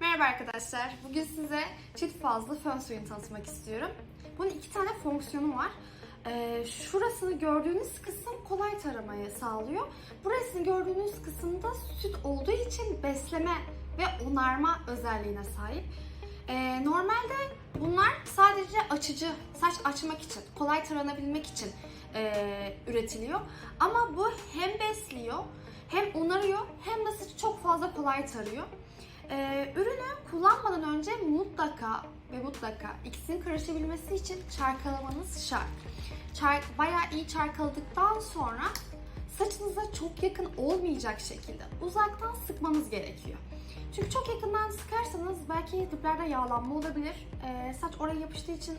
Merhaba arkadaşlar. Bugün size çift fazlı fön suyunu tanıtmak istiyorum. Bunun iki tane fonksiyonu var. Ee, şurasını gördüğünüz kısım kolay taramayı sağlıyor. Burasını gördüğünüz kısımda süt olduğu için besleme ve onarma özelliğine sahip. Ee, normalde bunlar sadece açıcı, saç açmak için, kolay taranabilmek için ee, üretiliyor. Ama bu hem besliyor, hem onarıyor, hem de saçı çok fazla kolay tarıyor. Ee, ürünü kullanmadan önce mutlaka ve mutlaka ikisinin karışabilmesi için çarkalamanız şart. Çar, bayağı iyi çarkaladıktan sonra saçınıza çok yakın olmayacak şekilde uzaktan sıkmanız gerekiyor. Çünkü çok yakından sıkarsanız belki diplerde yağlanma olabilir. Ee, saç oraya yapıştığı için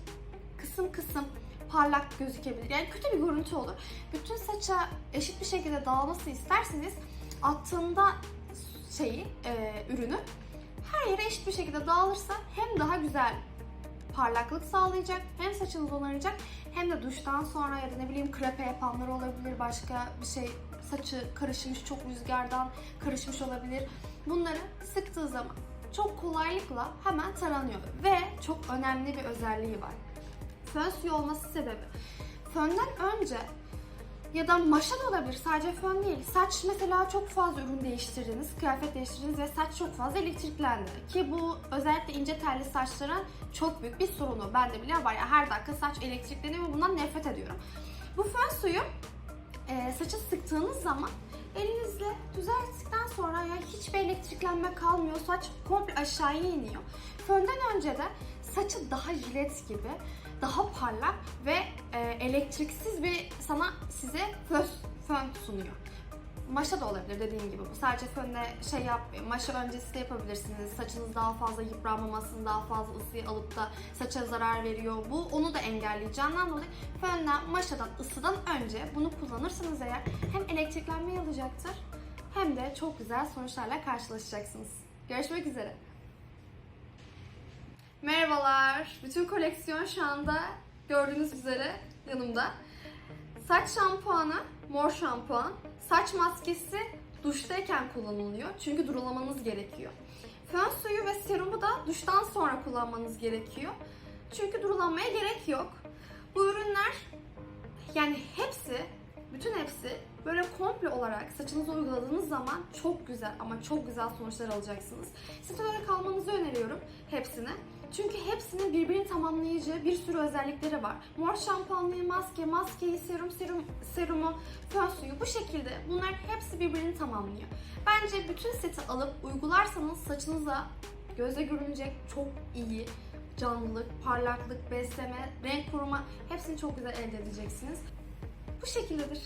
kısım kısım parlak gözükebilir. Yani kötü bir görüntü olur. Bütün saça eşit bir şekilde dağılması isterseniz attığında şeyi, e, ürünü her yere eşit bir şekilde dağılırsa hem daha güzel parlaklık sağlayacak, hem saçınız onaracak, hem de duştan sonra ya da ne bileyim krepe yapanlar olabilir, başka bir şey saçı karışmış, çok rüzgardan karışmış olabilir. Bunları sıktığı zaman çok kolaylıkla hemen taranıyor ve çok önemli bir özelliği var. Fön suyu olması sebebi. Fönden önce ya da maşa da olabilir sadece fön değil. Saç mesela çok fazla ürün değiştirdiniz, kıyafet değiştirdiniz ve saç çok fazla elektriklendi. Ki bu özellikle ince telli saçların çok büyük bir sorunu. Bende bile var ya her dakika saç elektrikleniyor ve bundan nefret ediyorum. Bu fön suyu e, saça sıktığınız zaman elinizle düzelttikten sonra ya hiçbir elektriklenme kalmıyor. Saç komple aşağıya iniyor. Fönden önce de saçı daha jilet gibi daha parlak ve e, elektriksiz bir sana size fön, fön sunuyor. Maşa da olabilir dediğim gibi. Bu sadece fönle şey yapmıyor. Maşa öncesi de yapabilirsiniz. Saçınız daha fazla yıpranmamasını, daha fazla ısıyı alıp da saça zarar veriyor. Bu onu da engelleyeceğinden dolayı fönden, maşadan, ısıdan önce bunu kullanırsanız eğer hem elektriklenmeyi alacaktır hem de çok güzel sonuçlarla karşılaşacaksınız. Görüşmek üzere. Merhabalar. Bütün koleksiyon şu anda gördüğünüz üzere yanımda. Saç şampuanı, mor şampuan, saç maskesi duştayken kullanılıyor. Çünkü durulamanız gerekiyor. Fön suyu ve serumu da duştan sonra kullanmanız gerekiyor. Çünkü durulanmaya gerek yok. Bu ürünler yani hepsi, bütün hepsi böyle komple olarak saçınıza uyguladığınız zaman çok güzel ama çok güzel sonuçlar alacaksınız. Size böyle kalmanızı öneriyorum hepsini. Çünkü hepsinin birbirini tamamlayıcı bir sürü özellikleri var. Mor şampuanlı maske, maskeyi, serum, serum, serumu, fön suyu bu şekilde bunlar hepsi birbirini tamamlıyor. Bence bütün seti alıp uygularsanız saçınıza gözle görünecek çok iyi canlılık, parlaklık, besleme, renk koruma hepsini çok güzel elde edeceksiniz. Bu şekildedir.